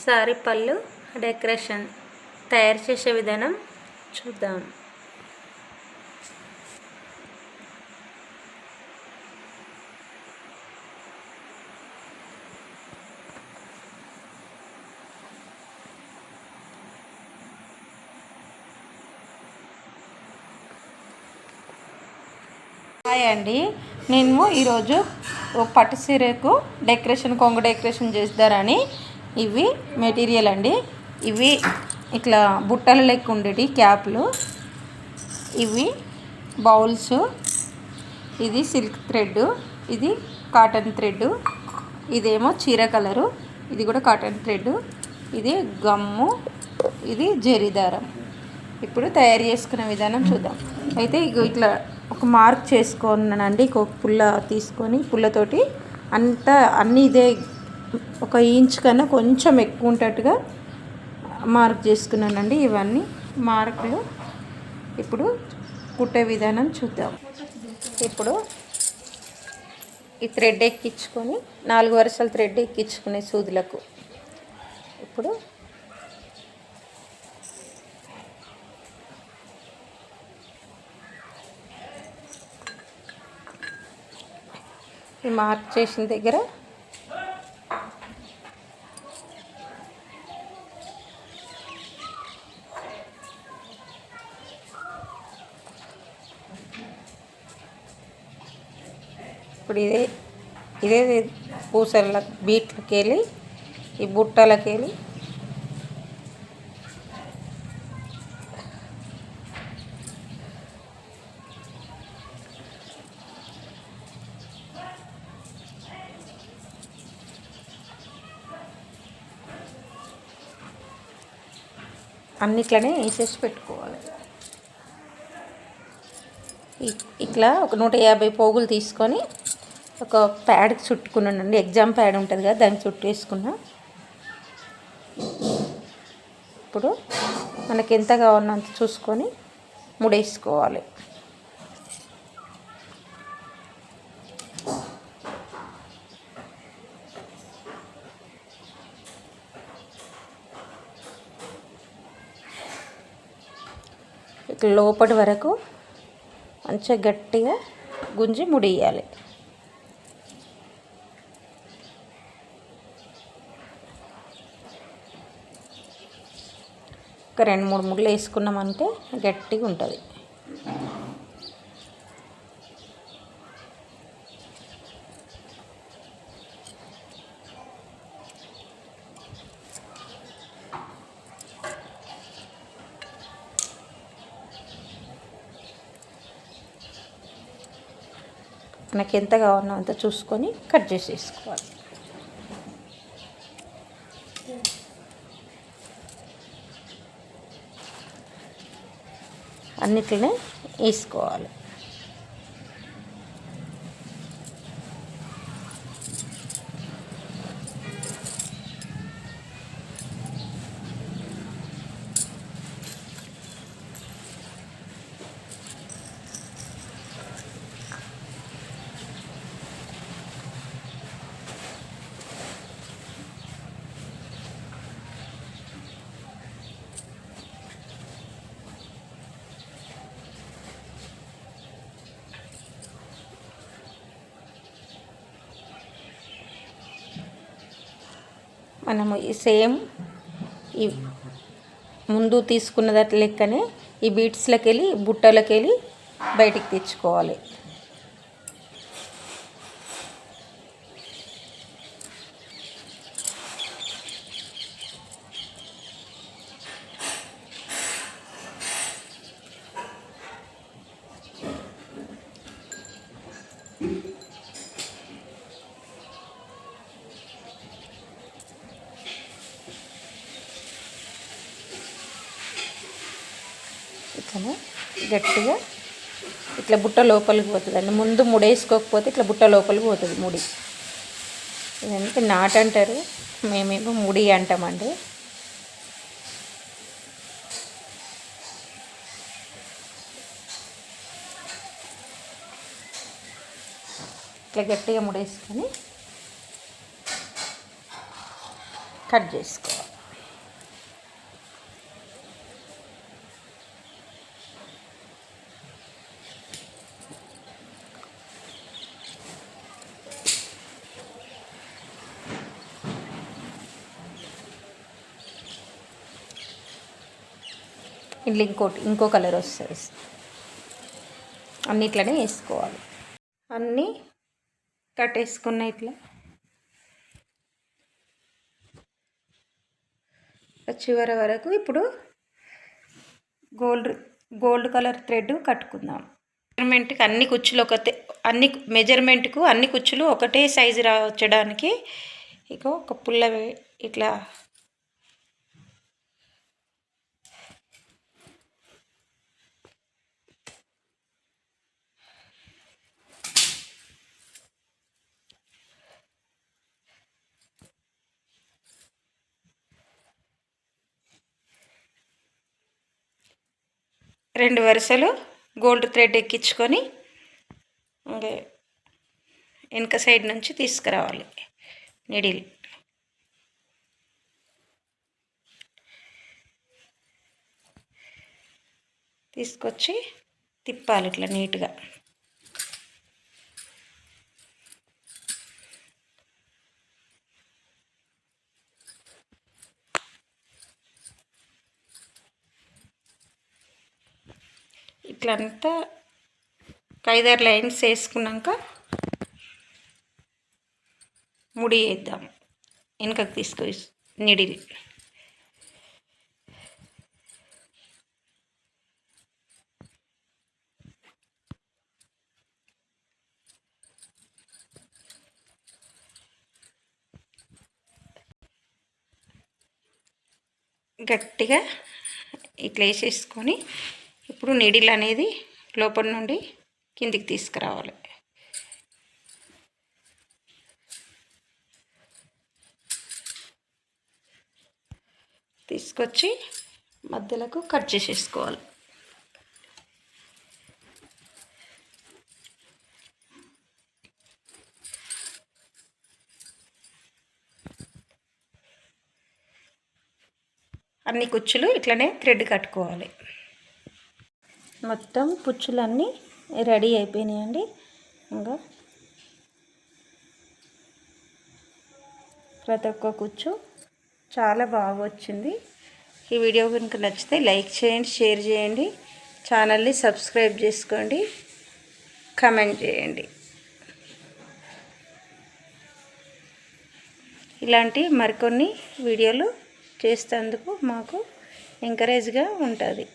Sorry పళ్ళు decoration తయారు చేసే విధానం చూద్దాం. హాయ్ అండి. నేను ఈరోజు పట్టు సీరకు డెకరేషన్ కొంగు డెకరేషన్ చేస్తారని ఇవి మెటీరియల్ అండి. ఇవి ఇట్లా బుట్టల లెక్క ఉండేటి క్యాప్లు. ఇవి బౌల్స్. ఇది సిల్క్ థ్రెడ్ ఇది కాటన్ థ్రెడ్ ఇదేమో చీర కలరు. ఇది కూడా కాటన్ థ్రెడ్ ఇది గమ్ము. ఇది జరిదారం. ఇప్పుడు తయారు చేసుకునే విధానం చూద్దాం. అయితే ఇగో ఇట్లా ఒక మార్క్ చేసుకున్నానండి ఒక పుల్ల తీసుకొని పుల్లతోటి అంతా అన్నీ ఇదే ఒక ఇంచ్ కన్నా కొంచెం ఎక్కువ ఉంటట్టుగా మార్క్ చేసుకున్నానండి ఇవన్నీ. మార్కులు ఇప్పుడు కుట్టే విధానం చూద్దాం. ఇప్పుడు ఈ థ్రెడ్ ఎక్కించుకొని నాలుగు వరుసలు థ్రెడ్ ఎక్కించుకునే సూదులకు. ఇప్పుడు ఈ మార్క్ చేసిన దగ్గర ఇప్పుడు ఇదే ఇదే పూసల బీట్లకి వెళ్ళి ఈ బుట్టలకి వెళ్ళి అన్నిట్లనే వేసేసి పెట్టుకోవాలి. ఇ- ఇట్లా ఒక నూట యాభై పోగులు తీసుకొని ఒక ప్యాడ్కి చుట్టుకున్నానండి. ఎగ్జామ్ ప్యాడ్ ఉంటుంది కదా దాన్ని చుట్టూ వేసుకున్నా ఇప్పుడు మనకి ఎంత కావాలో అంత చూసుకొని ముడేసుకోవాలి. లోపటి వరకు మంచిగా గట్టిగా గుంజి ముడియాలి. ఒక రెండు మూడు ముళ్ళు వేసుకున్నామంటే గట్టిగా ఉంటుంది. మనకి ఎంత కావాలో అంత చూసుకొని కట్ చేసేసుకోవాలి అన్నిట్లనే వేసుకోవాలి. మనము ఈ సేమ్ ఈ ముందు తీసుకున్నదట్ లెక్కనే ఈ బీట్స్లోకి వెళ్ళి బుట్టలోకి వెళ్ళి బయటికి తెచ్చుకోవాలి. ఇట్లా గట్టిగా ఇట్లా బుట్ట లోపలికి పోతుంది అంటే ముందు ముడేసుకోకపోతే ఇట్లా బుట్ట లోపలికి పోతుంది ముడి. ఇదంటే నాట్ అంటారు మేమేమో ముడి అంటామండి. ఇట్లా గట్టిగా ముడేసుకొని కట్ చేసుకో ఇంట్లో ఇంకోటి ఇంకో కలర్ వస్తుంది. అన్నిట్లనే వేసుకోవాలి. అన్నీ కట్టేసుకున్న ఇట్లా. చివరి వరకు ఇప్పుడు గోల్డ్ గోల్డ్ కలర్ థ్రెడ్ కట్టుకుందాం. మెజర్మెంట్కి అన్ని కుచ్చులు ఒకటే అన్ని మెజర్మెంట్కు అన్ని కుచ్చులు ఒకటే సైజు రా వచ్చడానికి ఇక ఒక పుల్ల ఇట్లా రెండు వరుసలు గోల్డ్ థ్రెడ్ ఎక్కించుకొని ఇంకే వెనక సైడ్ నుంచి తీసుకురావాలి నిడిల్. తీసుకొచ్చి తిప్పాలి ఇట్లా నీట్గా. ఇట్లంతా ఐదారు లైన్స్ వేసుకున్నాక ముడి వేద్దాం. వెనకకు తీసుకొని నిడిల్ గట్టిగా ఇట్లా వేసేసుకొని ఇప్పుడు నీడిల్ అనేది లోపల నుండి కిందికి తీసుకురావాలి. తీసుకొచ్చి మధ్యలకు కట్ చేసేసుకోవాలి. అన్ని కుచ్చులు ఇట్లనే థ్రెడ్ కట్టుకోవాలి. మొత్తం పుచ్చులన్నీ రెడీ అయిపోయినాయండి. ఇంకా ప్రతి ఒక్క కుచ్చు చాలా బాగా వచ్చింది. ఈ వీడియో కనుక నచ్చితే లైక్ చేయండి షేర్ చేయండి ఛానల్ని సబ్స్క్రైబ్ చేసుకోండి కమెంట్ చేయండి. ఇలాంటి మరికొన్ని వీడియోలు చేసేందుకు మాకు ఎంకరేజ్గా ఉంటుంది.